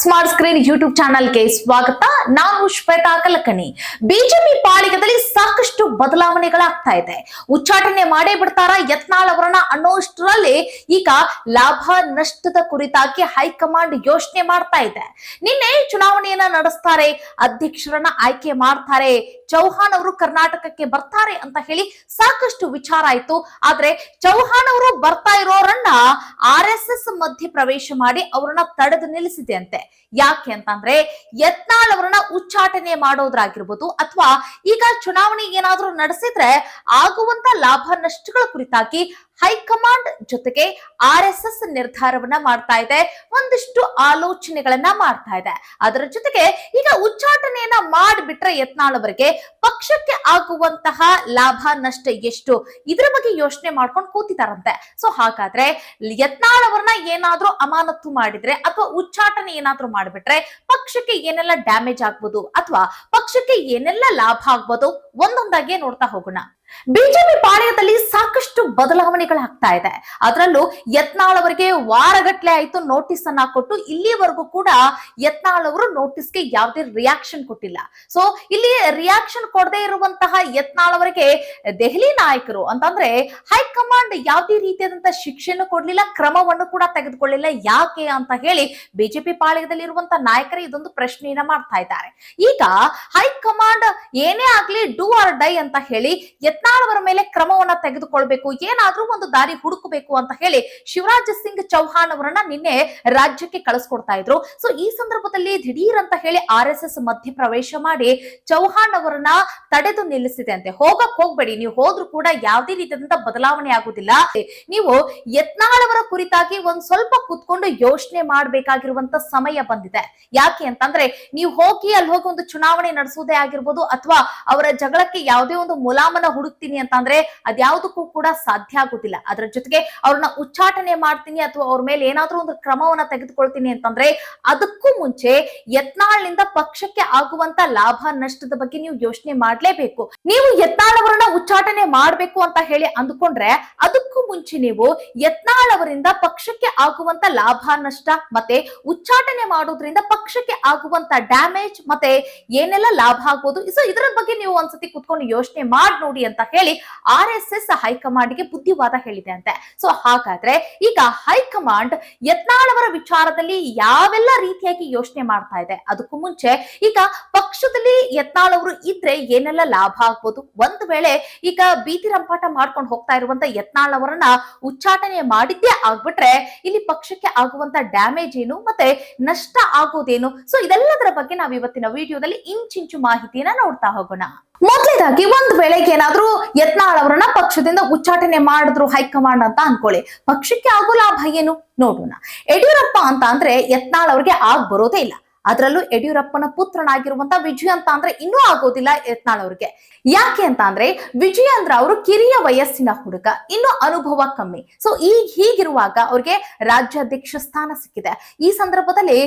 Smart screen YouTube ಚಾನಲ್ಗೆ ಸ್ವಾಗತ. ನಾನು ಶ್ವೇತಾ ಕಲಕಣಿ. ಬಿಜೆಪಿ ಪಾಳಿಗದಲ್ಲಿ ಸಾಕಷ್ಟು ಬದಲಾವಣೆಗಳಾಗ್ತಾ ಇದೆ. ಉಚ್ಚಾಟನೆ ಮಾಡೇ ಬಿಡ್ತಾರ ಯತ್ನಾಳ್ ಅವರನ್ನ ಅನ್ನೋಷ್ಟರಲ್ಲಿ ಈಗ ಲಾಭ ನಷ್ಟದ ಕುರಿತಾಗಿ ಹೈಕಮಾಂಡ್ ಯೋಚನೆ ಮಾಡ್ತಾ ಇದೆ. ನಿನ್ನೆ ಚುನಾವಣೆಯನ್ನ ನಡೆಸ್ತಾರೆ, ಅಧ್ಯಕ್ಷರನ್ನ ಆಯ್ಕೆ ಮಾಡ್ತಾರೆ, ಚೌಹಾಣ್ ಅವರು ಕರ್ನಾಟಕಕ್ಕೆ ಬರ್ತಾರೆ ಅಂತ ಹೇಳಿ ಸಾಕಷ್ಟು ವಿಚಾರ ಆಯ್ತು. ಆದ್ರೆ ಚೌಹಾಣ್ ಅವರು ಬರ್ತಾ ಇರೋರನ್ನ ಆರ್ ಎಸ್ ಎಸ್ ಮಧ್ಯೆ ಪ್ರವೇಶ ಮಾಡಿ ಅವರನ್ನ ತಡೆದು ನಿಲ್ಲಿಸಿದೆ ಅಂತೆ. ಯಾಕೆ ಅಂತಂದ್ರೆ ಯತ್ನಾಳ್ ಅವರನ್ನ ಉಚ್ಚಾಟನೆ ಮಾಡೋದ್ರಾಗಿರ್ಬೋದು ಅಥವಾ ಈಗ ಚುನಾವಣೆ ಏನಾದ್ರೂ ನಡೆಸಿದ್ರೆ ಆಗುವಂತ ಲಾಭ ನಷ್ಟಗಳ ಕುರಿತಾಗಿ ಹೈಕಮಾಂಡ್ ಜೊತೆಗೆ ಆರ್ ಎಸ್ ಎಸ್ ನಿರ್ಧಾರವನ್ನ ಮಾಡ್ತಾ ಇದೆ. ಒಂದಿಷ್ಟು ಆಲೋಚನೆಗಳನ್ನ ಮಾಡ್ತಾ ಇದೆ. ಅದರ ಜೊತೆಗೆ ಈಗ ಉಚ್ಚಾಟನೆಯನ್ನ ಮಾಡಿಬಿಟ್ರೆ ಯತ್ನಾಳ್ ಅವರಿಗೆ ಪಕ್ಷಕ್ಕೆ ಆಗುವಂತಹ ಲಾಭ, ನಷ್ಟ ಎಷ್ಟು? ಇದ್ರ ಬಗ್ಗೆ ಯೋಚನೆ ಮಾಡ್ಕೊಂಡು ಕೂತಿದಾರಂತೆ. ಸೊ ಹಾಗಾದ್ರೆ ಯತ್ನಾಳ್ ಅವರನ್ನ ಏನಾದ್ರೂ ಅಮಾನತು ಮಾಡಿದ್ರೆ ಅಥವಾ ಉಚ್ಚಾಟನೆ ಏನಾದ್ರೂ ಮಾಡಿಬಿಟ್ರೆ ಪಕ್ಷಕ್ಕೆ ಏನೆಲ್ಲ ಡ್ಯಾಮೇಜ್ ಆಗ್ಬೋದು ಅಥವಾ ಪಕ್ಷಕ್ಕೆ ಏನೆಲ್ಲ ಲಾಭ ಆಗ್ಬೋದು ಒಂದೊಂದಾಗಿ ನೋಡ್ತಾ ಹೋಗೋಣ. ಬಿಜೆಪಿ ಪಾಳ್ಯದಲ್ಲಿ ಸಾಕಷ್ಟು ಬದಲಾವಣೆಗಳಾಗ್ತಾ ಇದೆ. ಅದರಲ್ಲೂ ಯತ್ನಾಳ್ ಅವರಿಗೆ ವಾರಗಟ್ಲೆ ಆಯ್ತು ನೋಟಿಸ್ ಅನ್ನ ಕೊಟ್ಟು ಇಲ್ಲಿವರೆಗೂ ಕೂಡ ಯತ್ನಾಳ್ ಅವರು ನೋಟಿಸ್ಗೆ ಯಾವುದೇ ರಿಯಾಕ್ಷನ್ ಕೊಟ್ಟಿಲ್ಲ. ಸೊ ಇಲ್ಲಿ ರಿಯಾಕ್ಷನ್ ಕೊಡದೇ ಇರುವಂತಹ ಯತ್ನಾಳ್ ಅವರಿಗೆ ದೆಹಲಿ ನಾಯಕರು ಅಂತಂದ್ರೆ ಹೈಕಮಾಂಡ್ ಯಾವುದೇ ರೀತಿಯಾದಂತಹ ಶಿಕ್ಷೆಯನ್ನು ಕೊಡ್ಲಿಲ್ಲ, ಕ್ರಮವನ್ನು ಕೂಡ ತೆಗೆದುಕೊಳ್ಳಿಲ್ಲ. ಯಾಕೆ ಅಂತ ಹೇಳಿ ಬಿಜೆಪಿ ಪಾಳ್ಯದಲ್ಲಿ ಇರುವಂತಹ ನಾಯಕರೇ ಇದೊಂದು ಪ್ರಶ್ನೆಯನ್ನ ಮಾಡ್ತಾ ಇದ್ದಾರೆ. ಈಗ ಹೈಕಮಾಂಡ್ ಏನೇ ಆಗ್ಲಿ ಡೂ ಆರ್ ಡೈ ಅಂತ ಹೇಳಿ ಯತ್ನಾಳ್ ಅವರ ಮೇಲೆ ಕ್ರಮವನ್ನ ತೆಗೆದುಕೊಳ್ಬೇಕು, ಏನಾದ್ರೂ ಒಂದು ದಾರಿ ಹುಡುಕಬೇಕು ಅಂತ ಹೇಳಿ ಶಿವರಾಜ್ ಸಿಂಗ್ ಚೌಹಾಣ್ ಅವರನ್ನ ನಿನ್ನೆ ರಾಜ್ಯಕ್ಕೆ ಕಳಿಸ್ಕೊಡ್ತಾ ಇದ್ರು. ಸೊ ಈ ಸಂದರ್ಭದಲ್ಲಿ ದಿಢೀರ್ ಅಂತ ಹೇಳಿ ಆರ್ ಎಸ್ ಎಸ್ ಮಧ್ಯ ಪ್ರವೇಶ ಮಾಡಿ ಚೌಹಾಣ್ ಅವರನ್ನ ತಡೆದು ನಿಲ್ಲಿಸಿದೆ ಅಂತೆ. ಹೋಗಕ್ ಹೋಗ್ಬೇಡಿ, ನೀವು ಹೋದ್ರು ಕೂಡ ಯಾವುದೇ ರೀತಿಯಾದಂತ ಬದಲಾವಣೆ ಆಗುದಿಲ್ಲ. ನೀವು ಯತ್ನಾಳವರ ಕುರಿತಾಗಿ ಒಂದ್ ಸ್ವಲ್ಪ ಕೂತ್ಕೊಂಡು ಯೋಚನೆ ಮಾಡ್ಬೇಕಾಗಿರುವಂತ ಸಮಯ ಬಂದಿದೆ. ಯಾಕೆ ಅಂತಂದ್ರೆ, ನೀವು ಹೋಗಿ ಅಲ್ಲಿ ಹೋಗಿ ಒಂದು ಚುನಾವಣೆ ನಡೆಸುವುದೇ ಆಗಿರ್ಬೋದು ಅಥವಾ ಅವರ ಜಗಳಕ್ಕೆ ಯಾವುದೇ ಒಂದು ಮುಲಾಮನ ಹುಡುಕ್ತೀನಿ ಅಂತಂದ್ರೆ ಅದ್ಯಾವುದಕ್ಕೂ ಕೂಡ ಸಾಧ್ಯ ಆಗುದಿಲ್ಲ. ಅದರ ಜೊತೆಗೆ ಅವ್ರನ್ನ ಉಚ್ಚಾಟನೆ ಮಾಡ್ತೀನಿ ಅಥವಾ ಅವ್ರ ಮೇಲೆ ಏನಾದ್ರೂ ಒಂದು ಕ್ರಮವನ್ನ ತೆಗೆದುಕೊಳ್ತೀನಿ ಅಂತಂದ್ರೆ ಅದಕ್ಕೂ ಮುಂಚೆ ಯತ್ನಾಳ್ನಿಂದ ಪಕ್ಷಕ್ಕೆ ಆಗುವಂತ ಲಾಭ ನಷ್ಟದ ಬಗ್ಗೆ ನೀವು ಯೋಚನೆ ಮಾಡ್ಲೇಬೇಕು. ನೀವು ಯತ್ನಾಳ್ ಅವರನ್ನ ಉಚ್ಚಾಟನೆ ಮಾಡ್ಬೇಕು ಅಂತ ಹೇಳಿ ಅಂದ್ಕೊಂಡ್ರೆ ಅದಕ್ಕೂ ಮುಂಚೆ ನೀವು ಯತ್ನಾಳ್ ಅವರಿಂದ ಪಕ್ಷಕ್ಕೆ ಆಗುವಂತ ಲಾಭ ನಷ್ಟ ಮತ್ತೆ ಉಚ್ಚಾಟನೆ ಮಾಡೋದ್ರಿಂದ ಪಕ್ಷಕ್ಕೆ ಆಗುವಂತ ಡ್ಯಾಮೇಜ್ ಮತ್ತೆ ಏನೆಲ್ಲ ಲಾಭ ಆಗ್ಬೋದು. ಇದರ ಬಗ್ಗೆ ನೀವು ಒಂದ್ಸತಿ ಕುತ್ಕೊಂಡು ಯೋಚನೆ ಮಾಡಿ ನೋಡಿ ಅಂತ ಹೇಳಿ ಆರ್ ಎಸ್ ಎಸ್ ಹೈಕಮಾಂಡ್ಗೆ ಬುದ್ಧಿವಾದ ಹೇಳಿದೆ ಅಂತೆ ಸೊ ಹಾಗಾದ್ರೆ ಈಗ ಹೈಕಮಾಂಡ್ ಯತ್ನಾಳ್ ಅವರ ವಿಚಾರದಲ್ಲಿ ಯಾವೆಲ್ಲ ರೀತಿಯಾಗಿ ಯೋಚನೆ ಮಾಡ್ತಾ ಇದೆ? ಅದಕ್ಕೂ ಮುಂಚೆ ಈಗ ಪಕ್ಷದಲ್ಲಿ ಯತ್ನಾಳ್ ಅವರು ಇದ್ರೆ ಏನೆಲ್ಲ ಲಾಭ ಆಗ್ಬೋದು? ಒಂದ್ ವೇಳೆ ಈಗ ಬೀದಿ ರಂಪಾಟ ಮಾಡ್ಕೊಂಡು ಹೋಗ್ತಾ ಇರುವಂತ ಯತ್ನಾಳ್ ಅವರನ್ನ ಉಚ್ಚಾಟನೆ ಮಾಡಿದ್ದೇ ಆಗ್ಬಿಟ್ರೆ ಇಲ್ಲಿ ಪಕ್ಷಕ್ಕೆ ಆಗುವಂತ ಡ್ಯಾಮೇಜ್ ಏನು ಮತ್ತೆ ನಷ್ಟ ಆಗೋದೇನು? ಸೊ ಇದೆಲ್ಲದರ ಬಗ್ಗೆ ನಾವು ಇವತ್ತಿನ ವಿಡಿಯೋದಲ್ಲಿ ಇಂಚಿಂಚು ಮಾಹಿತಿಯನ್ನ ನೋಡ್ತಾ ಹೋಗೋಣ. ಮೊದಲೇದಾಗಿ ಒಂದ್ ವೇಳೆಗೆ ಏನಾದ್ರೂ ಯತ್ನಾಳ್ ಅವರನ್ನ ಪಕ್ಷದಿಂದ ಉಚ್ಚಾಟನೆ ಮಾಡಿದ್ರು ಹೈಕಮಾಂಡ್ ಅಂತ ಅನ್ಕೊಳ್ಳಿ. ಪಕ್ಷಕ್ಕೆ ಆಗೋ ಲಾಭ ಏನು? ನೋಡೋಣ. ಯಡಿಯೂರಪ್ಪ ಅಂತ ಅಂದ್ರೆ ಯತ್ನಾಳ್ ಅವ್ರಿಗೆ ಆಗ್ ಬರೋದೇ ಇಲ್ಲ. ಅದರಲ್ಲೂ ಯಡಿಯೂರಪ್ಪನ ಪುತ್ರನಾಗಿರುವಂತ ವಿಜಯ್ ಅಂತ ಅಂದ್ರೆ ಇನ್ನೂ ಆಗೋದಿಲ್ಲ ಯತ್ನಾಳ್ ಅವ್ರಿಗೆ. ಯಾಕೆ ಅಂತ ಅಂದ್ರೆ ವಿಜಯೇಂದ್ರ ಅವರು ಕಿರಿಯ ವಯಸ್ಸಿನ ಹುಡುಗ, ಇನ್ನು ಅನುಭವ ಕಮ್ಮಿ. ಸೊ ಈ ಹೀಗಿರುವಾಗ ಅವ್ರಿಗೆ ರಾಜ್ಯಾಧ್ಯಕ್ಷ ಸ್ಥಾನ ಸಿಕ್ಕಿದೆ. ಈ ಸಂದರ್ಭದಲ್ಲಿ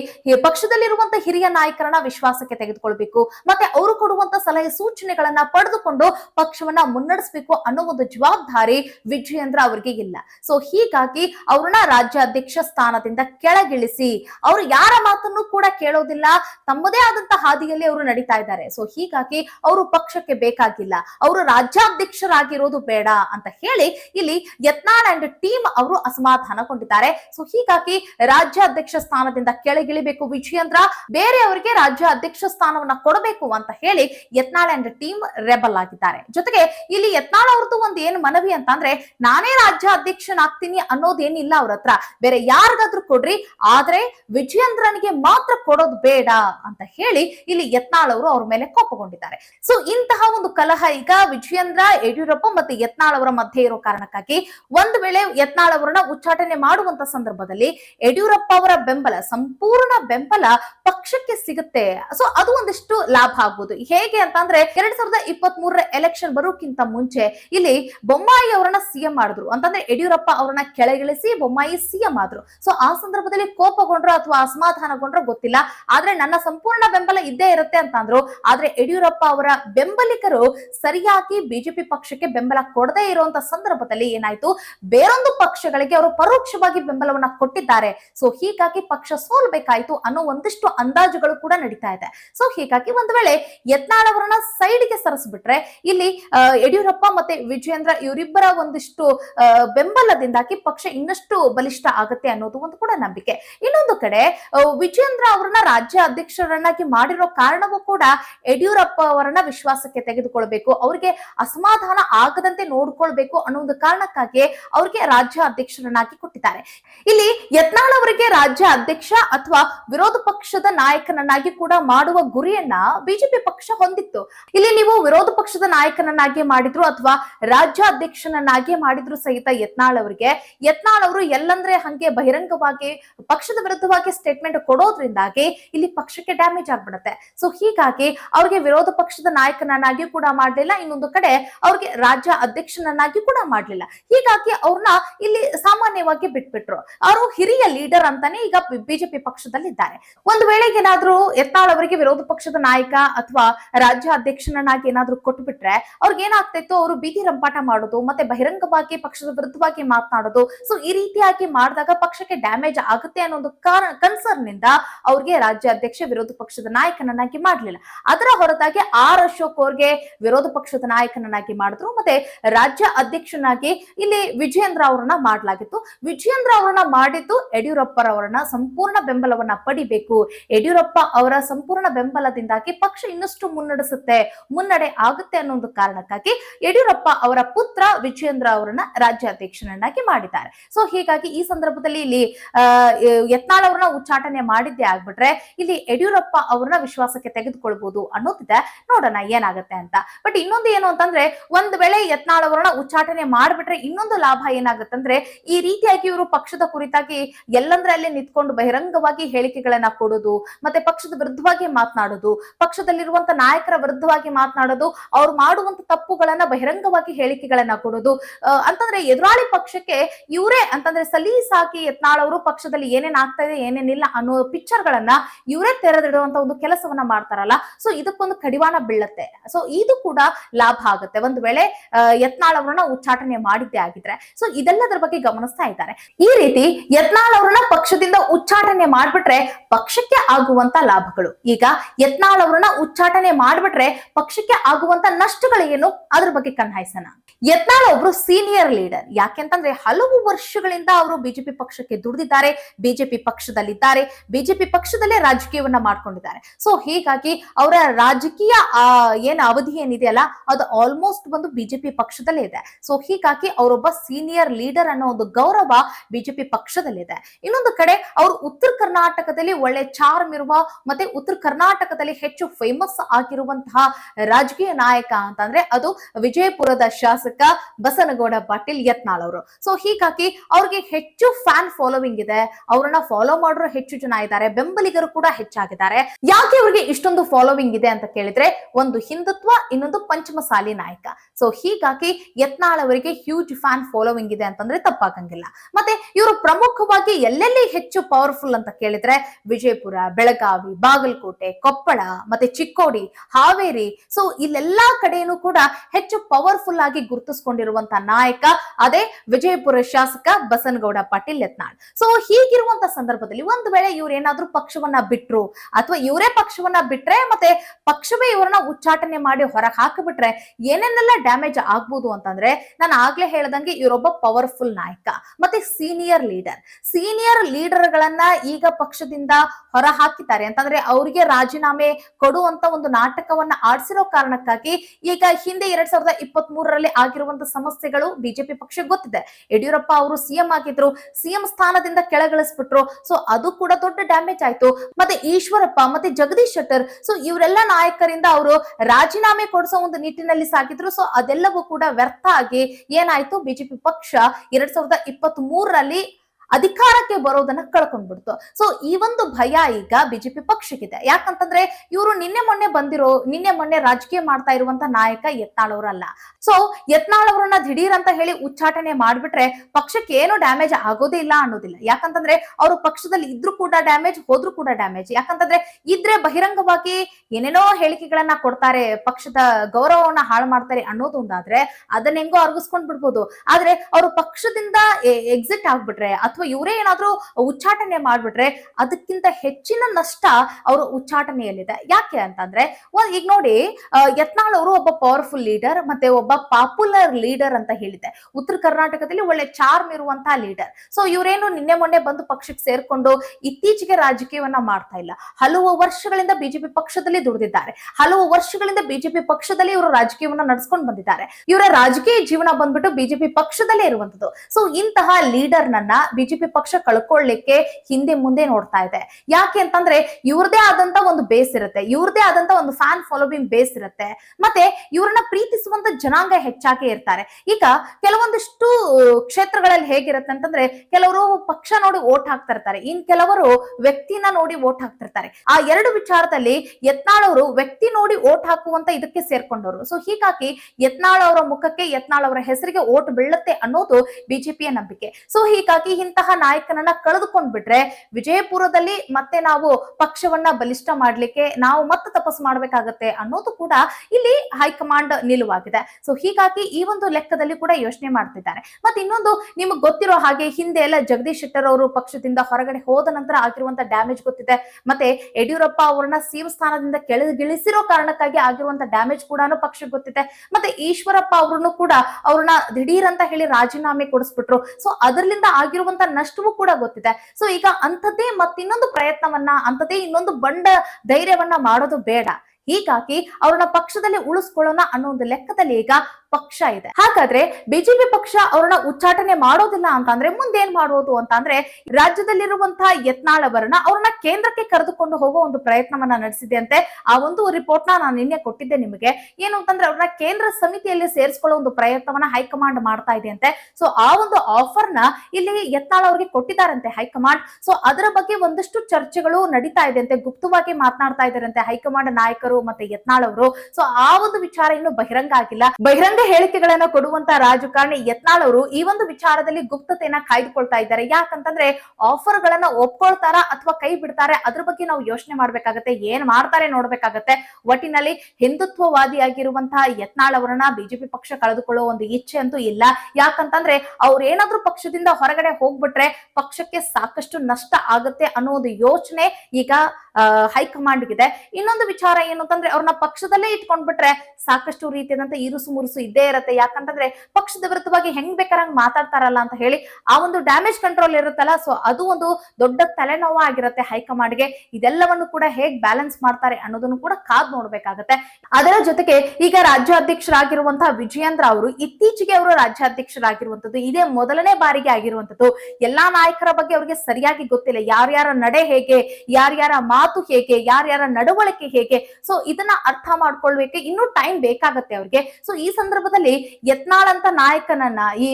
ಪಕ್ಷದಲ್ಲಿರುವಂತ ಹಿರಿಯ ನಾಯಕರನ್ನ ವಿಶ್ವಾಸಕ್ಕೆ ತೆಗೆದುಕೊಳ್ಬೇಕು, ಮತ್ತೆ ಅವರು ಕೊಡುವಂತ ಸಲಹೆ ಸೂಚನೆಗಳನ್ನ ಪಡೆದುಕೊಂಡು ಪಕ್ಷವನ್ನ ಮುನ್ನಡೆಸಬೇಕು ಅನ್ನೋ ಒಂದು ಜವಾಬ್ದಾರಿ ವಿಜಯೇಂದ್ರ ಅವರಿಗೆ ಇಲ್ಲ. ಸೊ ಹೀಗಾಗಿ ಅವ್ರನ್ನ ರಾಜ್ಯಾಧ್ಯಕ್ಷ ಸ್ಥಾನದಿಂದ ಕೆಳಗಿಳಿಸಿ, ಅವರು ಯಾರ ಮಾತನ್ನು ಕೂಡ ಕೇಳೋದಿಲ್ಲ ತಮ್ಮದೇ ಆದಂತ ಹಾದಿಯಲ್ಲಿ ಅವರು ನಡೀತಾ ಇದ್ದಾರೆ. ಸೊ ಹೀಗಾಗಿ ಅವರು ಪಕ್ಷಕ್ಕೆ ಬೇಕಾಗಿಲ್ಲ. ಅವರು ರಾಜ್ಯಾಧ್ಯಕ್ಷರಾಗಿರೋದು ಬೇಡ ಅಂತ ಹೇಳಿ ಇಲ್ಲಿ ಯತ್ನಾಳ್ ಅಂಡ್ ಟೀಮ್ ಅವರು ಅಸಮಾಧಾನಗೊಂಡಿದ್ದಾರೆ. ಸೊ ಹೀಗಾಗಿ ರಾಜ್ಯಾಧ್ಯಕ್ಷ ಸ್ಥಾನದಿಂದ ಕೆಳಗಿಳಿಬೇಕು ವಿಜಯೇಂದ್ರ ಬೇರೆಯವರಿಗೆ ರಾಜ್ಯ ಅಧ್ಯಕ್ಷ ಸ್ಥಾನವನ್ನ ಕೊಡಬೇಕು ಅಂತ ಹೇಳಿ ಯತ್ನಾಳ್ ಅಂಡ್ ಟೀಮ್ ರೆಬಲ್ ಆಗಿದ್ದಾರೆ. ಜೊತೆಗೆ ಇಲ್ಲಿ ಯತ್ನಾಳ್ ಅವ್ರದ್ದು ಒಂದು ಏನು ಮನವಿ ಅಂತ ಅಂದ್ರೆ ನಾನೇ ರಾಜ್ಯ ಅಧ್ಯಕ್ಷನಾಗ್ತೀನಿ ಅನ್ನೋದೇನಿಲ್ಲ ಅವ್ರ ಹತ್ರ. ಬೇರೆ ಯಾರಿಗಾದ್ರೂ ಕೊಡ್ರಿ, ಆದ್ರೆ ವಿಜಯೇಂದ್ರನಿಗೆ ಮಾತ್ರ ಕೊಡೋದು ಬೇಡ ಅಂತ ಹೇಳಿ ಇಲ್ಲಿ ಯತ್ನಾಳ್ ಅವರು ಅವ್ರ ಮೇಲೆ ಕೋಪಗೊಂಡಿದ್ದಾರೆ. ಸೊ ಇಂತಹ ಒಂದು ಕಲಹ ಈಗ ವಿಜಯೇಂದ್ರ ಯಡಿಯೂರಪ್ಪ ಮತ್ತೆ ಯತ್ನಾಳ್ ಅವರ ಮಧ್ಯೆ ಇರೋ ಕಾರಣಕ್ಕಾಗಿ ಒಂದು ವೇಳೆ ಯತ್ನಾಳ್ ಅವರನ್ನ ಉಚ್ಚಾಟನೆ ಮಾಡುವಂತ ಸಂದರ್ಭದಲ್ಲಿ ಯಡಿಯೂರಪ್ಪ ಅವರ ಬೆಂಬಲ, ಸಂಪೂರ್ಣ ಬೆಂಬಲ ಪಕ್ಷಕ್ಕೆ ಸಿಗುತ್ತೆ. ಸೊ ಅದು ಒಂದಿಷ್ಟು ಲಾಭ ಆಗ್ಬೋದು. ಹೇಗೆ ಅಂತ ಅಂದ್ರೆ ಎರಡ್ ಸಾವಿರದ ಇಪ್ಪತ್ತ್ ಮೂರರ ಎಲೆಕ್ಷನ್ ಬರೋಕ್ಕಿಂತ ಮುಂಚೆ ಇಲ್ಲಿ ಬೊಮ್ಮಾಯಿ ಅವರನ್ನ ಸಿಎಂ ಮಾಡಿದ್ರು. ಅಂತಂದ್ರೆ ಯಡಿಯೂರಪ್ಪ ಅವರನ್ನ ಕೆಳಗಿಳಿಸಿ ಬೊಮ್ಮಾಯಿ ಸಿಎಂ ಆದ್ರು. ಸೊ ಆ ಸಂದರ್ಭದಲ್ಲಿ ಕೋಪಗೊಂಡ್ರ ಅಥವಾ ಅಸಮಾಧಾನಗೊಂಡ್ರ ಗೊತ್ತಿಲ್ಲ. ಆದ್ರೆ ನನ್ನ ಸಂಪೂರ್ಣ ಬೆಂಬಲ ಇದ್ದೇ ಇರುತ್ತೆ ಅಂತ ಅಂದ್ರು. ಆದ್ರೆ ಯಡಿಯೂರಪ್ಪ ಅವರ ಬೆಂಬಲಿಗರು ಸರಿಯಾಗಿ ಬಿಜೆಪಿ ಪಕ್ಷಕ್ಕೆ ಬೆಂಬಲ ಕೊಡದೇ ಇರುವಂತ ಸಂದರ್ಭದಲ್ಲಿ ಏನಾಯ್ತು? ಬೇರೊಂದು ಪಕ್ಷಗಳಿಗೆ ಅವರು ಪರೋಕ್ಷವಾಗಿ ಬೆಂಬಲವನ್ನ ಕೊಟ್ಟಿದ್ದಾರೆ. ಸೊ ಹೀಗಾಗಿ ಪಕ್ಷ ಸೋಲ್ಬೇಕಾಯ್ತು ಅನ್ನೋ ಒಂದಿಷ್ಟು ಅಂದಾಜುಗಳು ಕೂಡ ನಡೀತಾ ಇದೆ. ಸೊ ಹೀಗಾಗಿ ಒಂದು ವೇಳೆ ಯತ್ನಾಳ್ ಅವರನ್ನ ಸೈಡ್ಗೆ ಸರಿಸ್ಬಿಟ್ರೆ, ಇಲ್ಲಿ ಯಡಿಯೂರಪ್ಪ ಮತ್ತೆ ವಿಜಯೇಂದ್ರ ಇವರಿಬ್ಬರ ಒಂದಿಷ್ಟು ಬೆಂಬಲದಿಂದಾಗಿ ಪಕ್ಷ ಇನ್ನಷ್ಟು ಬಲಿಷ್ಠ ಆಗುತ್ತೆ ಅನ್ನೋದು ಒಂದು ಕೂಡ ನಂಬಿಕೆ. ಇನ್ನೊಂದು ಕಡೆ ವಿಜಯೇಂದ್ರ ಅವರನ್ನ ರಾಜ್ಯ ಅಧ್ಯಕ್ಷರನ್ನಾಗಿ ಮಾಡಿರೋ ಕಾರಣವೂ ಕೂಡ ಯಡಿಯೂರಪ್ಪ ಅವರನ್ನ ವಿಶ್ವಾಸಕ್ಕೆ ತೆಗೆದುಕೊಳ್ಬೇಕು. ಅವ್ರಿಗೆ ಅಸಮಾಧಾನ ಆಗದಂತೆ ನೋಡ್ಕೊಳ್ಬೇಕು ಅನ್ನೋ ಒಂದು ಕಾರಣಕ್ಕಾಗಿ ಅವ್ರಿಗೆ ರಾಜ್ಯ ಅಧ್ಯಕ್ಷರನ್ನಾಗಿ ಕೊಟ್ಟಿದ್ದಾರೆ. ಇಲ್ಲಿ ಯತ್ನಾಳ್ ಅವರಿಗೆ ರಾಜ್ಯ ಅಧ್ಯಕ್ಷ ಅಥವಾ ವಿರೋಧ ಪಕ್ಷದ ನಾಯಕನನ್ನಾಗಿ ಕೂಡ ಮಾಡುವ ಗುರಿಯನ್ನ ಬಿಜೆಪಿ ಪಕ್ಷ ಹೊಂದಿತ್ತು. ಇಲ್ಲಿ ನೀವು ವಿರೋಧ ಪಕ್ಷದ ನಾಯಕನನ್ನಾಗಿ ಮಾಡಿದ್ರು ಅಥವಾ ರಾಜ್ಯ ಅಧ್ಯಕ್ಷನನ್ನಾಗಿ ಮಾಡಿದ್ರು ಸಹಿತ ಯತ್ನಾಳ್ ಅವರಿಗೆ, ಯತ್ನಾಳ್ ಅವರು ಎಲ್ಲಂದ್ರೆ ಹಂಗೆ ಬಹಿರಂಗವಾಗಿ ಪಕ್ಷದ ವಿರುದ್ಧವಾಗಿ ಸ್ಟೇಟ್ಮೆಂಟ್ ಕೊಡೋದ್ರಿಂದಾಗಿ ಇಲ್ಲಿ ಪಕ್ಷಕ್ಕೆ ಡ್ಯಾಮೇಜ್ ಆಗ್ಬಿಡುತ್ತೆ. ಸೊ ಹೀಗಾಗಿ ಅವ್ರಿಗೆ ವಿರೋಧ ಪಕ್ಷದ ನಾಯಕನನ್ನಾಗಿ ಕೂಡ ಮಾಡ್ಲಿಲ್ಲ. ಇನ್ನೊಂದು ಕಡೆ ಅವ್ರಿಗೆ ರಾಜ್ಯ ಅಧ್ಯಕ್ಷನನ್ನಾಗಿ ಕೂಡ ಮಾಡ್ಲಿಲ್ಲ. ಹೀಗಾಗಿ ಅವ್ರನ್ನ ಇಲ್ಲಿ ಸಾಮಾನ್ಯವಾಗಿ ಬಿಟ್ಬಿಟ್ರು. ಅವರು ಹಿರಿಯ ಲೀಡರ್ ಅಂತಾನೆ ಈಗ ಬಿಜೆಪಿ ಪಕ್ಷದಲ್ಲಿದ್ದಾರೆ. ಒಂದು ವೇಳೆಗೆ ಏನಾದ್ರೂ ಯತ್ನಾಳ್ ಅವರಿಗೆ ವಿರೋಧ ಪಕ್ಷದ ನಾಯಕ ಅಥವಾ ರಾಜ್ಯ ಅಧ್ಯಕ್ಷನನ್ನಾಗಿ ಏನಾದ್ರೂ ಕೊಟ್ಬಿಟ್ರೆ ಅವ್ರಿಗೆ ಏನಾಗ್ತಿತ್ತು? ಅವರು ಬೀದಿ ರಂಪಾಟ ಮಾಡೋದು, ಮತ್ತೆ ಬಹಿರಂಗವಾಗಿ ಪಕ್ಷದ ವಿರುದ್ಧವಾಗಿ ಮಾತನಾಡೋದು. ಸೊ ಈ ರೀತಿಯಾಗಿ ಮಾಡಿದಾಗ ಪಕ್ಷಕ್ಕೆ ಡ್ಯಾಮೇಜ್ ಆಗುತ್ತೆ ಅನ್ನೋ ಒಂದು ಕಾರಣ ಕನ್ಸರ್ನ್ನಿಂದ ಅವ್ರಿಗೆ ರಾಜ್ಯ ಅಧ್ಯಕ್ಷ ವಿರೋಧ ಪಕ್ಷದ ನಾಯಕನನ್ನಾಗಿ ಮಾಡಲಿಲ್ಲ. ಅದರ ಹೊರತಾಗಿ ಆರ್ ಅಶೋಕ್ ಅವ್ರಿಗೆ ವಿರೋಧ ಪಕ್ಷದ ನಾಯಕನನ್ನಾಗಿ ಮಾಡಿದ್ರು. ಮತ್ತೆ ರಾಜ್ಯ ಅಧ್ಯಕ್ಷನಾಗಿ ಇಲ್ಲಿ ವಿಜಯೇಂದ್ರ ಅವರನ್ನ ಮಾಡಲಾಗಿತ್ತು. ವಿಜಯೇಂದ್ರ ಅವರನ್ನ ಮಾಡಿದ್ದು ಯಡಿಯೂರಪ್ಪರವರನ್ನ ಸಂಪೂರ್ಣ ಬೆಂಬಲವನ್ನ ಪಡಿಬೇಕು. ಯಡಿಯೂರಪ್ಪ ಅವರ ಸಂಪೂರ್ಣ ಬೆಂಬಲದಿಂದಾಗಿ ಪಕ್ಷ ಇನ್ನಷ್ಟು ಮುನ್ನಡೆಸುತ್ತೆ, ಮುನ್ನಡೆ ಆಗುತ್ತೆ ಅನ್ನೋ ಒಂದು ಕಾರಣಕ್ಕಾಗಿ ಯಡಿಯೂರಪ್ಪ ಅವರ ಪುತ್ರ ವಿಜಯೇಂದ್ರ ಅವರನ್ನ ರಾಜ್ಯಾಧ್ಯಕ್ಷನನ್ನಾಗಿ ಮಾಡಿದ್ದಾರೆ. ಸೊ ಹೀಗಾಗಿ ಈ ಸಂದರ್ಭದಲ್ಲಿ ಇಲ್ಲಿ ಯತ್ನಾಳ್ ಅವ್ರನ್ನ ಉಚ್ಚಾಟನೆ ಮಾಡಿದ್ದೆ ಆಗ್ಬಿಟ್ರೆ ಇಲ್ಲಿ ಯಡಿಯೂರಪ್ಪ ಅವ್ರನ್ನ ವಿಶ್ವಾಸಕ್ಕೆ ತೆಗೆದುಕೊಳ್ಬಹುದು ಅನ್ನೋದಿದೆ. ನೋಡೋಣ ಏನಾಗುತ್ತೆ ಅಂತ. ಬಟ್ ಇನ್ನೊಂದು ಏನು ಅಂತಂದ್ರೆ, ಒಂದ್ ವೇಳೆ ಯತ್ನಾಳ್ ಅವರನ್ನ ಉಚ್ಚಾಟನೆ ಮಾಡ್ಬಿಟ್ರೆ ಇನ್ನೊಂದು ಲಾಭ ಏನಾಗುತ್ತಂದ್ರೆ, ಈ ರೀತಿಯಾಗಿ ಇವರು ಪಕ್ಷದ ಕುರಿತಾಗಿ ಎಲ್ಲಂದ್ರಲ್ಲಿ ನಿಂತ್ಕೊಂಡು ಬಹಿರಂಗವಾಗಿ ಹೇಳಿಕೆಗಳನ್ನ ಕೊಡೋದು, ಮತ್ತೆ ಪಕ್ಷದ ವಿರುದ್ಧವಾಗಿ ಮಾತನಾಡೋದು, ಪಕ್ಷದಲ್ಲಿರುವಂತ ನಾಯಕರ ವಿರುದ್ಧವಾಗಿ ಮಾತನಾಡೋದು, ಅವ್ರು ಮಾಡುವಂತ ತಪ್ಪುಗಳನ್ನ ಬಹಿರಂಗವಾಗಿ ಹೇಳಿಕೆಗಳನ್ನ ಕೊಡೋದು ಅಂತಂದ್ರೆ ಎದುರಾಳಿ ಪಕ್ಷಕ್ಕೆ ಇವರೇ ಅಂತಂದ್ರೆ ಸಲೀಸಾಗಿ ಯತ್ನಾಳ್ ಅವರು ಪಕ್ಷದಲ್ಲಿ ಏನೇನ್ ಆಗ್ತಾ ಇದೆ, ಏನೇನಿಲ್ಲ ಅನ್ನೋ ಪಿಕ್ಚರ್ ಗಳನ್ನ ಇವರೇ ತೆರೆದಿಡುವಂತ ಒಂದು ಕೆಲಸವನ್ನ ಮಾಡ್ತಾರಲ್ಲ ಸೊ ಇದಕ್ಕೊಂದು ಕಡಿವಾಣ ಬೀಳತ್ತೆ. ಸೊ ಇದು ಕೂಡ ಲಾಭ ಆಗುತ್ತೆ. ಒಂದು ವೇಳೆ ಯತ್ನಾಳ್ ಅವರನ್ನ ಉಚ್ಚಾಟನೆ ಮಾಡಿದ್ದೇ ಆಗಿದ್ರೆ ಸೊ ಇದೆಲ್ಲದರ ಬಗ್ಗೆ ಗಮನಿಸ್ತಾ ಇದ್ದಾರೆ. ಈ ರೀತಿ ಯತ್ನಾಳ್ ಅವರನ್ನ ಪಕ್ಷದಿಂದ ಉಚ್ಚಾಟನೆ ಮಾಡ್ಬಿಟ್ರೆ ಪಕ್ಷಕ್ಕೆ ಆಗುವಂತ ಲಾಭಗಳು. ಈಗ ಯತ್ನಾಳ್ ಅವರನ್ನ ಉಚ್ಚಾಟನೆ ಮಾಡ್ಬಿಟ್ರೆ ಪಕ್ಷಕ್ಕೆ ಆಗುವಂತ ನಷ್ಟಗಳು ಏನು? ಅದ್ರ ಬಗ್ಗೆ ಕಣ್ಹಾಯಿಸೋಣ ಯತ್ನಾಳ್ ಒಬ್ರು ಸೀನಿಯರ್ ಲೀಡರ್ ಯಾಕೆಂತಂದ್ರೆ ಹಲವು ವರ್ಷಗಳಿಂದ ಅವರು ಬಿಜೆಪಿ ಪಕ್ಷಕ್ಕೆ ದುಡಿದಿದ್ದಾರೆ, ಬಿಜೆಪಿ ಪಕ್ಷದಲ್ಲಿದ್ದಾರೆ. ಬಿಜೆಪಿ ಪಕ್ಷದಲ್ಲೇ ರಾಜಕೀಯವನ್ನ ಮಾಡ್ಕೊಂಡಿದ್ದಾರೆ. ಸೊ ಹೀಗಾಗಿ ಅವರ ರಾಜಕೀಯ ಏನ್ ಅವಧಿ ಏನಿದೆಯಲ್ಲ ಅದು ಆಲ್ಮೋಸ್ಟ್ ಒಂದು ಬಿಜೆಪಿ ಪಕ್ಷದಲ್ಲೇ ಇದೆ. ಸೊ ಹೀಗಾಗಿ ಅವರೊಬ್ಬ ಸೀನಿಯರ್ ಲೀಡರ್ ಅನ್ನೋ ಒಂದು ಗೌರವ ಬಿಜೆಪಿ ಪಕ್ಷದಲ್ಲಿದೆ ಇನ್ನೊಂದು ಕಡೆ ಅವರು ಉತ್ತರ ಕರ್ನಾಟಕದಲ್ಲಿ ಒಳ್ಳೆ ಚಾರ್ಮ್ ಇರುವ ಮತ್ತೆ ಉತ್ತರ ಕರ್ನಾಟಕದಲ್ಲಿ ಹೆಚ್ಚು ಫೇಮಸ್ ಆಗಿರುವಂತಹ ರಾಜಕೀಯ ನಾಯಕ ಅಂತಂದ್ರೆ ಅದು ವಿಜಯಪುರದ ಶಾಸಕ ಬಸನಗೌಡ ಪಾಟೀಲ್ ಯತ್ನಾಳ್ ಅವರು. ಸೊ ಹೀಗಾಗಿ ಅವ್ರಿಗೆ ಹೆಚ್ಚು ಫ್ಯಾನ್ ಫಾಲೋವಿಂಗ್ ಇದೆ. ಅವರನ್ನ ಫಾಲೋ ಮಾಡೋರು ಹೆಚ್ಚು ಜನ ಇದ್ದಾರೆ. ಬೆಂಬಲಿಗರು ಕೂಡ ಹೆಚ್ಚಾಗಿದ್ದಾರೆ. ಯಾಕೆ ಅವರಿಗೆ ಇಷ್ಟೊಂದು ಫಾಲೋವಿಂಗ್ ಇದೆ ಅಂತ ಕೇಳಿದ್ರೆ ಒಂದು ಹಿಂದುತ್ವ, ಇನ್ನೊಂದು ಪಂಚಮಸಾಲಿ ನಾಯಕ. ಸೊ ಹೀಗಾಗಿ ಯತ್ನಾಳ್ ಅವರಿಗೆ ಹ್ಯೂಜ್ ಫ್ಯಾನ್ ಫಾಲೋವಿಂಗ್ ಇದೆ ಅಂತಂದ್ರೆ ತಪ್ಪಾಗಂಗಿಲ್ಲ. ಮತ್ತೆ ಇವರು ಪ್ರಮುಖವಾಗಿ ಎಲ್ಲೆಲ್ಲಿ ಹೆಚ್ಚು ಪವರ್ಫುಲ್ ಅಂತ ಕೇಳಿದ್ರೆ ವಿಜಯಪುರ, ಬೆಳಗಾವಿ, ಬಾಗಲಕೋಟೆ, ಕೊಪ್ಪಳ, ಮತ್ತೆ ಚಿಕ್ಕೋಡಿ, ಹಾವೇರಿ. ಸೊ ಇಲ್ಲೆಲ್ಲಾ ಕಡೆನೂ ಕೂಡ ಹೆಚ್ಚು ಪವರ್ಫುಲ್ ಆಗಿ ಗುರುತಿಸಿಕೊಂಡಿರುವಂತ ನಾಯಕ, ಅದೇ ವಿಜಯಪುರ ಶಾಸಕ ಬಸನಗೌಡ ಪಾಟೀಲ್ ಯತ್ನಾಳ್. ಸೊ ಹೀಗಿರುವಂತ ಸಂದರ್ಭದಲ್ಲಿ ಒಂದು ವೇಳೆ ಇವ್ರು ಏನಾದ್ರೂ ಪಕ್ಷವನ್ನ ಬಿಟ್ರು ಅಥವಾ ಇವರೇ ಪಕ್ಷವನ್ನ ಬಿಟ್ರೆ ಮತ್ತೆ ಪಕ್ಷವೇ ಇವರನ್ನ ಉಚ್ಚಾಟನೆ ಮಾಡಿ ಹೊರಗೆ ಹಾಕಿಬಿಟ್ರೆ ಏನೇನೆಲ್ಲ ಡ್ಯಾಮೇಜ್ ಆಗ್ಬೋದು ಅಂತಂದ್ರೆ ನಾನು ಆಗ್ಲೇ ಹೇಳ್ದಂಗೆ ಇವರೊಬ್ಬ ಪವರ್ಫುಲ್ ನಾಯಕ, ಮತ್ತೆ ಸೀನಿಯರ್ ಲೀಡರ್ ಸೀನಿಯರ್ ಲೀಡರ್ ಗಳನ್ನ ಈಗ ಪಕ್ಷದಿಂದ ಹೊರ ಹಾಕಿದ್ದಾರೆ ಅಂತಂದ್ರೆ ಅವ್ರಿಗೆ ರಾಜೀನಾಮೆ ಕೊಡುವಂತ ಒಂದು ನಾಟಕವನ್ನ ಆಡಿಸಿರೋ ಕಾರಣಕ್ಕಾಗಿ ಈಗ ಹಿಂದೆ ಎರಡ್ ಸಾವಿರದ ಇಪ್ಪತ್ತ್ ಮೂರರಲ್ಲಿ ಆಗಿರುವಂತ ಸಮಸ್ಯೆಗಳು ಬಿಜೆಪಿ ಪಕ್ಷ ಗೊತ್ತಿದೆ. ಯಡಿಯೂರಪ್ಪ ಅವರು ಸಿಎಂ ಆಗಿದ್ರು ಸಿಎಂ ಸ್ಥಾನದಿಂದ ಕೆಳಗಿಳಿಸ್ಬಿಟ್ರು. ಸೊ ಅದು ಕೂಡ ದೊಡ್ಡ ಡ್ಯಾಮೇಜ್ ಆಯ್ತು. ಮತ್ತೆ ಈಶ್ವರಪ್ಪ, ಮತ್ತೆ ಜಗದೀಶ್ ಶೆಟ್ಟರ್. ಸೊ ಇವರೆಲ್ಲ ನಾಯಕರಿಂದ ಅವರು ರಾಜೀನಾಮೆ ಕೊಡಿಸೋ ಒಂದು ನಿಟ್ಟಿನಲ್ಲಿ ಸಾಗಿದ್ರು. ಸೊ ಅದೆಲ್ಲವೂ ಕೂಡ ವ್ಯರ್ಥ ಆಗಿ ಏನಾಯ್ತು? ಬಿಜೆಪಿ ಪಕ್ಷ ಎರಡ್ ಸಾವಿರದ ಇಪ್ಪತ್ತ್ ಮೂರರಲ್ಲಿ ಅಧಿಕಾರಕ್ಕೆ ಬರೋದನ್ನ ಕಳ್ಕೊಂಡ್ಬಿಡ್ತು. ಸೊ ಈ ಒಂದು ಭಯ ಈಗ ಬಿಜೆಪಿ ಪಕ್ಷಕ್ಕಿದೆ. ಯಾಕಂತಂದ್ರೆ ಇವರು ನಿನ್ನೆ ಮೊನ್ನೆ ಬಂದಿರೋ, ನಿನ್ನೆ ಮೊನ್ನೆ ರಾಜಕೀಯ ಮಾಡ್ತಾ ಇರುವಂತ ನಾಯಕ ಯತ್ನಾಳ್ ಅವರಲ್ಲ. ಸೊ ಯತ್ನಾಳ್ ಅವರನ್ನ ದಿಢೀರ್ ಅಂತ ಹೇಳಿ ಉಚ್ಚಾಟನೆ ಮಾಡ್ಬಿಟ್ರೆ ಪಕ್ಷಕ್ಕೆ ಏನು ಡ್ಯಾಮೇಜ್ ಆಗೋದೇ ಇಲ್ಲ ಅನ್ನೋದಿಲ್ಲ. ಯಾಕಂತಂದ್ರೆ ಅವರು ಪಕ್ಷದಲ್ಲಿ ಇದ್ರು ಕೂಡ ಡ್ಯಾಮೇಜ್, ಹೋದ್ರು ಕೂಡ ಡ್ಯಾಮೇಜ್. ಯಾಕಂತಂದ್ರೆ ಇದ್ರೆ ಬಹಿರಂಗವಾಗಿ ಏನೇನೋ ಹೇಳಿಕೆಗಳನ್ನ ಕೊಡ್ತಾರೆ, ಪಕ್ಷದ ಗೌರವವನ್ನ ಹಾಳು ಮಾಡ್ತಾರೆ ಅನ್ನೋದು ಒಂದಾದ್ರೆ ಅದನ್ನ ಹೆಂಗೋ ಅರ್ಗಿಸ್ಕೊಂಡ್ ಬಿಡ್ಬೋದು ಆದ್ರೆ ಅವರು ಪಕ್ಷದಿಂದ ಎಕ್ಸಿಟ್ ಆಗ್ಬಿಟ್ರೆ ಅಥವಾ ಇವರೇ ಏನಾದ್ರೂ ಉಚ್ಚಾಟನೆ ಮಾಡ್ಬಿಟ್ರೆ ಅದಕ್ಕಿಂತ ಹೆಚ್ಚಿನ ನಷ್ಟ ಅವರ ಉಚ್ಚಾಟನೆಯಲ್ಲಿದೆ. ಯಾಕೆ ಅಂತಂದ್ರೆ ಈಗ ನೋಡಿ ಯತ್ನಾಳ್ ಅವರು ಒಬ್ಬ ಪವರ್ಫುಲ್ ಲೀಡರ್ ಮತ್ತೆ ಒಬ್ಬ ಪಾಪ್ಯುಲರ್ ಲೀಡರ್ ಅಂತ ಹೇಳಿದೆ. ಉತ್ತರ ಕರ್ನಾಟಕದಲ್ಲಿ ಒಳ್ಳೆ ಚಾರ್ಮ್ ಇರುವಂತಹ ಲೀಡರ್ ಸೊ ಇವರೇನು ನಿನ್ನೆ ಮೊನ್ನೆ ಬಂದು ಪಕ್ಷಕ್ಕೆ ಸೇರ್ಕೊಂಡು ಇತ್ತೀಚೆಗೆ ರಾಜಕೀಯವನ್ನ ಮಾಡ್ತಾ ಇಲ್ಲ. ಹಲವು ವರ್ಷಗಳಿಂದ ಬಿಜೆಪಿ ಪಕ್ಷದಲ್ಲಿ ದುಡಿದಿದ್ದಾರೆ. ಹಲವು ವರ್ಷಗಳಿಂದ ಬಿಜೆಪಿ ಪಕ್ಷದಲ್ಲಿ ಇವರು ರಾಜಕೀಯವನ್ನ ನಡೆಸ್ಕೊಂಡು ಬಂದಿದ್ದಾರೆ. ಇವರ ರಾಜಕೀಯ ಜೀವನ ಬಂದ್ಬಿಟ್ಟು ಬಿಜೆಪಿ ಪಕ್ಷದಲ್ಲೇ ಇರುವಂತದ್ದು ಸೊ ಇಂತಹ ಲೀಡರ್ ನನ್ನ ಬಿಜೆಪಿ ಪಕ್ಷ ಕಳ್ಕೊಳ್ಳಿಕ್ಕೆ ಹಿಂದೆ ಮುಂದೆ ನೋಡ್ತಾ ಇದೆ. ಯಾಕೆ ಅಂತಂದ್ರೆ ಇವ್ರದೇ ಆದಂತ ಒಂದು ಬೇಸ್ ಇರುತ್ತೆ. ಇವ್ರದೇ ಆದಂತ ಒಂದು ಫ್ಯಾನ್ ಫಾಲೋವಿಂಗ್ ಬೇಸ್ ಇರುತ್ತೆ. ಮತ್ತೆ ಇವ್ರನ್ನ ಪ್ರೀತಿಸುವಂತ ಜನಾಂಗ ಹೆಚ್ಚಾಗಿ ಇರ್ತಾರೆ. ಈಗ ಕೆಲವೊಂದಿಷ್ಟು ಕ್ಷೇತ್ರಗಳಲ್ಲಿ ಹೇಗಿರುತ್ತೆ ಅಂತಂದ್ರೆ ಕೆಲವರು ಪಕ್ಷ ನೋಡಿ ಓಟ್ ಹಾಕ್ತಾ ಇರ್ತಾರೆ. ಇನ್ ಕೆಲವರು ವ್ಯಕ್ತಿನ ನೋಡಿ ಓಟ್ ಹಾಕ್ತಿರ್ತಾರೆ ಆ ಎರಡು ವಿಚಾರದಲ್ಲಿ ಯತ್ನಾಳ್ ಅವರು ವ್ಯಕ್ತಿ ನೋಡಿ ಓಟ್ ಹಾಕುವಂತ ಇದಕ್ಕೆ ಸೇರ್ಕೊಂಡವರು. ಸೊ ಹೀಗಾಗಿ ಯತ್ನಾಳ್ ಅವರ ಮುಖಕ್ಕೆ, ಯತ್ನಾಳ್ ಅವರ ಹೆಸರಿಗೆ ಓಟ್ ಬೀಳುತ್ತೆ ಅನ್ನೋದು ಬಿಜೆಪಿಯ ನಂಬಿಕೆ. ಸೊ ಹೀಗಾಗಿ ಇಂತಹ ನಾಯಕನನ್ನ ಕಳೆದುಕೊಂಡ್ ಬಿಟ್ರೆ ವಿಜಯಪುರದಲ್ಲಿ ಮತ್ತೆ ನಾವು ಪಕ್ಷವನ್ನ ಬಲಿಷ್ಠ ಮಾಡ್ಲಿಕ್ಕೆ ನಾವು ಮತ್ತೆ ತಪಸ್ಸು ಮಾಡ್ಬೇಕಾಗತ್ತೆ ಅನ್ನೋದು ಕೂಡ ಇಲ್ಲಿ ಹೈಕಮಾಂಡ್ ನಿಲುವಾಗಿದೆ. ಸೊ ಹೀಗಾಗಿ ಈ ಒಂದು ಲೆಕ್ಕದಲ್ಲಿ ಕೂಡ ಯೋಚನೆ ಮಾಡ್ತಿದ್ದಾರೆ. ಮತ್ತೆ ಇನ್ನೊಂದು ನಿಮಗೆ ಗೊತ್ತಿರೋ ಹಾಗೆ ಹಿಂದೆ ಎಲ್ಲ ಜಗದೀಶ್ ಶೆಟ್ಟರ್ ಅವರು ಪಕ್ಷದಿಂದ ಹೊರಗಡೆ ಹೋದ ನಂತರ ಆಗಿರುವಂತ ಡ್ಯಾಮೇಜ್ ಗೊತ್ತಿದೆ. ಮತ್ತೆ ಯಡಿಯೂರಪ್ಪ ಅವರನ್ನ ಸಿಎಂ ಸ್ಥಾನದಿಂದ ಕೆಳಗಿಳಿಸಿರೋ ಕಾರಣಕ್ಕಾಗಿ ಆಗಿರುವಂತ ಡ್ಯಾಮೇಜ್ ಕೂಡ ಪಕ್ಷಕ್ಕೆ ಗೊತ್ತಿದೆ. ಮತ್ತೆ ಈಶ್ವರಪ್ಪ ಅವರನ್ನು ಕೂಡ ಅವ್ರನ್ನ ದಿಢೀರ್ ಅಂತ ಹೇಳಿ ರಾಜೀನಾಮೆ ಕೊಡಿಸ್ಬಿಟ್ರು. ಸೊ ಅದರಿಂದ ಆಗಿರುವಂತ ನಷ್ಟವೂ ಕೂಡ ಗೊತ್ತಿದೆ. ಸೊ ಈಗ ಅಂಥದ್ದೇ ಮತ್ತಿನ್ನೊಂದು ಪ್ರಯತ್ನವನ್ನ, ಅಂಥದ್ದೇ ಇನ್ನೊಂದು ಬಂಡ ಧೈರ್ಯವನ್ನ ಮಾಡೋದು ಬೇಡ. ಹೀಗಾಗಿ ಅವ್ರನ್ನ ಪಕ್ಷದಲ್ಲಿ ಉಳಿಸ್ಕೊಳ್ಳೋಣ ಅನ್ನೋ ಒಂದು ಲೆಕ್ಕದಲ್ಲಿ ಈಗ ಪಕ್ಷ ಇದೆ. ಹಾಗಾದ್ರೆ ಬಿಜೆಪಿ ಪಕ್ಷ ಅವರನ್ನ ಉಚ್ಚಾಟನೆ ಮಾಡೋದಿಲ್ಲ ಅಂತಂದ್ರೆ ಮುಂದೇನ್ ಮಾಡುವುದು ಅಂತ ಅಂದ್ರೆ ರಾಜ್ಯದಲ್ಲಿರುವಂತಹ ಯತ್ನಾಳ್ ಅವರನ್ನ ಅವ್ರನ್ನ ಕೇಂದ್ರಕ್ಕೆ ಕರೆದುಕೊಂಡು ಹೋಗೋ ಒಂದು ಪ್ರಯತ್ನವನ್ನ ನಡೆಸಿದೆ ಅಂತೆ ಆ ಒಂದು ರಿಪೋರ್ಟ್ನ ನಾನು ನಿನ್ನೆ ಕೊಟ್ಟಿದ್ದೆ ನಿಮಗೆ. ಏನು ಅಂತಂದ್ರೆ ಅವ್ರನ್ನ ಕೇಂದ್ರ ಸಮಿತಿಯಲ್ಲಿ ಸೇರಿಸ್ಕೊಳ್ಳೋ ಒಂದು ಪ್ರಯತ್ನವನ್ನ ಹೈಕಮಾಂಡ್ ಮಾಡ್ತಾ ಇದೆ ಅಂತೆ ಸೊ ಆ ಒಂದು ಆಫರ್ನ ಇಲ್ಲಿ ಯತ್ನಾಳ್ ಅವರಿಗೆ ಕೊಟ್ಟಿದ್ದಾರಂತೆ ಹೈಕಮಾಂಡ್. ಸೊ ಅದರ ಬಗ್ಗೆ ಒಂದಷ್ಟು ಚರ್ಚೆಗಳು ನಡೀತಾ ಇದೆ ಅಂತೆ ಗುಪ್ತವಾಗಿ ಮಾತನಾಡ್ತಾ ಇದ್ದಾರಂತೆ ಹೈಕಮಾಂಡ್ ನಾಯಕರು ಮತ್ತೆ ಯತ್ನಾಳ್ ಅವರು. ಸೊ ಆ ಒಂದು ವಿಚಾರ ಇನ್ನು ಬಹಿರಂಗ ಆಗಿಲ್ಲ. ಬಹಿರಂಗ ಹೇಳಿಕೆಗಳನ್ನ ಕೊಡುವಂತ ರಾಜಕಾರಣಿ ಯತ್ನಾಳ್ ಅವರು ಈ ಒಂದು ವಿಚಾರದಲ್ಲಿ ಗುಪ್ತತೆಯನ್ನ ಕಾಯ್ದುಕೊಳ್ತಾ ಇದ್ದಾರೆ. ಯಾಕಂತಂದ್ರೆ ಆಫರ್ ಗಳನ್ನ ಒಪ್ಕೊಳ್ತಾರ ಅಥವಾ ಕೈ ಬಿಡ್ತಾರೆ ಅದ್ರ ಬಗ್ಗೆ ನಾವು ಯೋಚನೆ ಮಾಡ್ಬೇಕಾಗತ್ತೆ, ಏನ್ ಮಾಡ್ತಾರೆ ನೋಡ್ಬೇಕಾಗತ್ತೆ. ಒಟ್ಟಿನಲ್ಲಿ ಹಿಂದುತ್ವವಾದಿಯಾಗಿರುವಂತಹ ಯತ್ನಾಳ್ ಅವರನ್ನ ಬಿಜೆಪಿ ಪಕ್ಷ ಕಳೆದುಕೊಳ್ಳೋ ಒಂದು ಇಚ್ಛೆ ಅಂತೂ ಇಲ್ಲ. ಯಾಕಂತಂದ್ರೆ ಅವ್ರ ಏನಾದ್ರು ಪಕ್ಷದಿಂದ ಹೊರಗಡೆ ಹೋಗ್ಬಿಟ್ರೆ ಪಕ್ಷಕ್ಕೆ ಸಾಕಷ್ಟು ನಷ್ಟ ಆಗುತ್ತೆ ಅನ್ನೋದು ಯೋಚನೆ ಈಗ ಹೈಕಮಾಂಡ್ ಇದೆ ಇನ್ನೊಂದು ವಿಚಾರ ಏನು ಅಂತಂದ್ರೆ ಅವ್ರನ್ನ ಪಕ್ಷದಲ್ಲೇ ಇಟ್ಕೊಂಡ್ಬಿಟ್ರೆ ಸಾಕಷ್ಟು ರೀತಿಯಾದಂತ ಇರುಸು ಮುರುಸು ಇದ್ದೇ ಇರುತ್ತೆ. ಯಾಕಂತಂದ್ರೆ ಪಕ್ಷದ ವಿರುದ್ಧವಾಗಿ ಹೆಂಗ್ ಬೇಕಾರಂಗ್ ಮಾತಾಡ್ತಾರಲ್ಲ ಅಂತ ಹೇಳಿ ಆ ಒಂದು ಡ್ಯಾಮೇಜ್ ಕಂಟ್ರೋಲ್ ಇರುತ್ತಲ್ಲ ಸೊ ಅದು ಒಂದು ದೊಡ್ಡ ತಲೆನೋವು ಆಗಿರುತ್ತೆ ಹೈಕಮಾಂಡ್ಗೆ. ಇದೆಲ್ಲವನ್ನು ಕೂಡ ಹೇಗ್ ಬ್ಯಾಲೆನ್ಸ್ ಮಾಡ್ತಾರೆ ಅನ್ನೋದನ್ನು ಕೂಡ ಕಾದ್ ನೋಡ್ಬೇಕಾಗತ್ತೆ. ಅದರ ಜೊತೆಗೆ ಈಗ ರಾಜ್ಯಾಧ್ಯಕ್ಷರಾಗಿರುವಂತಹ ವಿಜಯೇಂದ್ರ ಅವರು ಇತ್ತೀಚೆಗೆ ಅವರು ರಾಜ್ಯಾಧ್ಯಕ್ಷರಾಗಿರುವಂತದ್ದು ಇದೇ ಮೊದಲನೇ ಬಾರಿಗೆ ಆಗಿರುವಂತದ್ದು ಎಲ್ಲಾ ನಾಯಕರ ಬಗ್ಗೆ ಅವರಿಗೆ ಸರಿಯಾಗಿ ಗೊತ್ತಿಲ್ಲ. ಯಾರ್ಯಾರ ನಡೆ ಹೇಗೆ, ಯಾರ್ಯಾರ ಮಾತು ಹೇಗೆ, ಯಾರ್ಯಾರ ನಡವಳಿಕೆ ಹೇಗೆ ಸೊ ಇದನ್ನ ಅರ್ಥ ಮಾಡ್ಕೊಳ್ಬೇಕು. ಇನ್ನೂ ಟೈಮ್ ಬೇಕಾಗತ್ತೆ ಅವ್ರಿಗೆ. ಸೊ ಈ ಸಂದರ್ಭದಲ್ಲಿ ಯತ್ನಾಳ್ ಅಂತ ನಾಯಕನನ್ನ, ಈ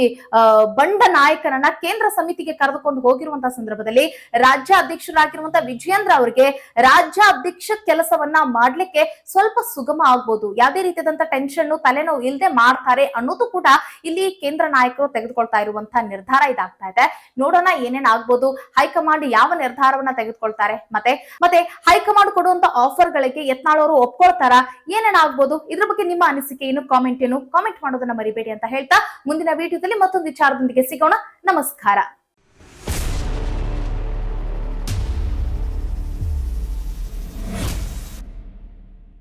ಬಂಡ ನಾಯಕನನ್ನ ಕೇಂದ್ರ ಸಮಿತಿಗೆ ಕರೆದುಕೊಂಡು ಹೋಗಿರುವಂತಹ ಸಂದರ್ಭದಲ್ಲಿ ರಾಜ್ಯ ಅಧ್ಯಕ್ಷರಾಗಿರುವಂತಹ ವಿಜಯೇಂದ್ರ ಅವರಿಗೆ ರಾಜ್ಯ ಅಧ್ಯಕ್ಷ ಕೆಲಸವನ್ನ ಮಾಡ್ಲಿಕ್ಕೆ ಸ್ವಲ್ಪ ಸುಗಮ ಆಗ್ಬೋದು. ಯಾವುದೇ ರೀತಿಯಾದಂತಹ ಟೆನ್ಷನ್ ತಲೆನೋವು ಇಲ್ಲದೆ ಮಾಡ್ತಾರೆ ಅನ್ನೋದು ಕೂಡ ಇಲ್ಲಿ ಕೇಂದ್ರ ನಾಯಕರು ತೆಗೆದುಕೊಳ್ತಾ ಇರುವಂತಹ ನಿರ್ಧಾರ ಇದಾಗ್ತಾ ಇದೆ. ನೋಡೋಣ ಏನೇನ್ ಆಗ್ಬೋದು. ಹೈಕಮಾಂಡ್ ಯಾವ ನಿರ್ಧಾರವನ್ನ ತೆಗೆದುಕೊಳ್ತಾರೆ? ಮತ್ತೆ ಮತ್ತೆ ಹೈಕಮಾಂಡ್ ಕೊಡುವಂತ ಆಫರ್ ಗಳಿಗೆ ಯತ್ನಾಳ್ ಅವರು ಒಪ್ಕೊಳ್ತಾರ? ಏನೇನ್ ಆಗ್ಬೋದು? ಇದ್ರ ಬಗ್ಗೆ ನಿಮ್ಮ ಅನಿಸಿಕೆ ಏನು? ಕಾಮೆಂಟ್ ಏನು? ಕಾಮೆಂಟ್ ಮಾಡೋದನ್ನ ಮರಿಬೇಡಿ ಅಂತ ಹೇಳ್ತಾ ಮುಂದಿನ ವಿಡಿಯೋದಲ್ಲಿ ಮತ್ತೊಂದು ವಿಚಾರದೊಂದಿಗೆ ಸಿಗೋಣ. ನಮಸ್ಕಾರ.